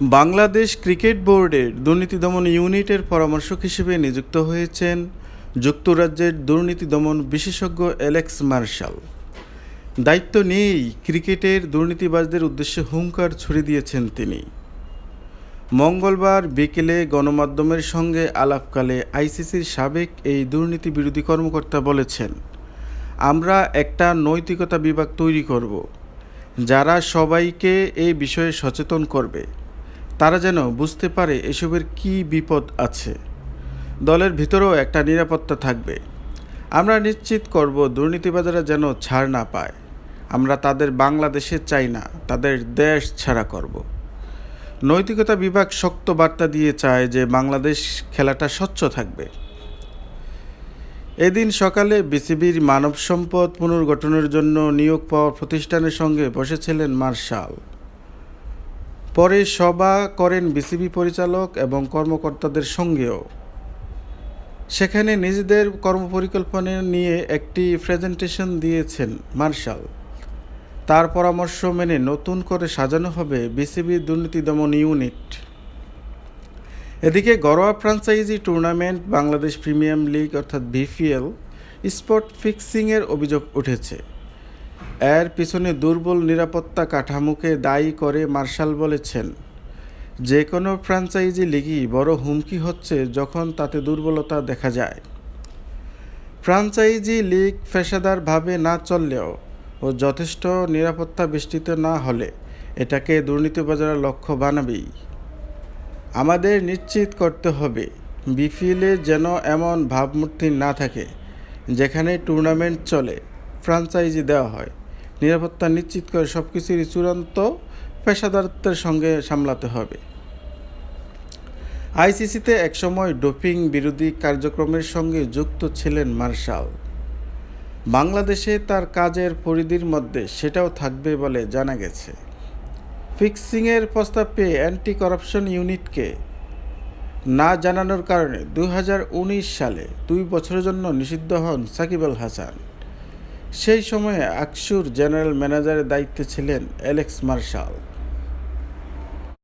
Bangladesh cricket বোর্ডের দুর্নীতি দমন ইউনিটের পরামর্শক হিসেবে নিযুক্ত হয়েছেন যুক্তরাজ্যের দুর্নীতি দমন বিশেষজ্ঞ অ্যালেক্স মার্শাল। দায়িত্ব নিয়েই ক্রিকেটের দুর্নীতিবাজদের উদ্দেশ্যে হুঙ্কার ছড়িয়ে দিয়েছেন তিনি। মঙ্গলবার বিকেলে গণমাধ্যমের সঙ্গে আলাপকালে আইসিসির সাবেক এই দুর্নীতি বিরোধী কর্মকর্তা বলেছেন, আমরা একটা নৈতিকতা বিভাগ তৈরি করব, যারা সবাইকে এই বিষয়ে সচেতন করবে। তারা যেন বুঝতে পারে এসবের কী বিপদ আছে। দলের ভিতরেও একটা নিরাপত্তা থাকবে। আমরা নিশ্চিত করব দুর্নীতিবাজারা যেন ছাড় না পায়। আমরা তাদের বাংলাদেশে চাই না, তাদের দেশ ছাড়া করব। নৈতিকতা বিভাগ শক্ত বার্তা দিয়ে চায় যে বাংলাদেশ খেলাটা স্বচ্ছ থাকবে। এদিন সকালে বিসিবির মানব সম্পদ পুনর্গঠনের জন্য নিয়োগ পাওয়া প্রতিষ্ঠানের সঙ্গে বসেছিলেন মার্শাল। পরে সভা করেন বিসিবি পরিচালক এবং কর্মকর্তাদের সঙ্গেও। সেখানে নিজেদের কর্মপরিকল্পনা নিয়ে একটি প্রেজেন্টেশন দিয়েছেন মার্শাল। তার পরামর্শ মেনে নতুন করে সাজানো হবে বিসিবি দুর্নীতি দমন ইউনিট। এদিকে ঘরোয়া franchise tournament Bangladesh premier league অর্থাৎ বিপিএল স্পট ফিক্সিংয়ের অভিযোগ উঠেছে। এর পিছনে দুর্বল নিরাপত্তা কাঠামোকে দায়ী করে মার্শাল বলেছেন। যে কোনো ফ্র্যাঞ্চাইজি লিগই বড় হুমকি হচ্ছে যখন তাতে দুর্বলতা দেখা যায়। ফ্র্যাঞ্চাইজি লিগ পেশাদারভাবে না চললেও ও যথেষ্ট নিরাপত্তা বেষ্টিত না হলে এটাকে দুর্নীতিবাজারের লক্ষ্য বানাবেই। আমাদের নিশ্চিত করতে হবে, বিপিএলে যেন এমন ভাবমূর্তি না থাকে যেখানে টুর্নামেন্ট চলে ফ্রাঞ্চাইজি দেওয়া হয়। নিরাপত্তা নিশ্চিত করে সব কিছুরই চূড়ান্ত পেশাদারত্বের সঙ্গে সামলাতে হবে। আইসিসিতে একসময় ডোপিং বিরোধী কার্যক্রমের সঙ্গে যুক্ত ছিলেন মার্শাল। বাংলাদেশে তার কাজের পরিধির মধ্যে সেটাও থাকবে বলে জানা গেছে। ফিক্সিংয়ের প্রস্তাব পেয়ে অ্যান্টি করাপশন ইউনিটকে না জানানোর কারণে দু হাজার উনিশ সালে দুই বছরের জন্য নিষিদ্ধ হন সাকিব আল হাসান। সেই সময়ে আকসুর জেনারেল ম্যানেজারের দায়িত্বে ছিলেন অ্যালেক্স মার্শাল।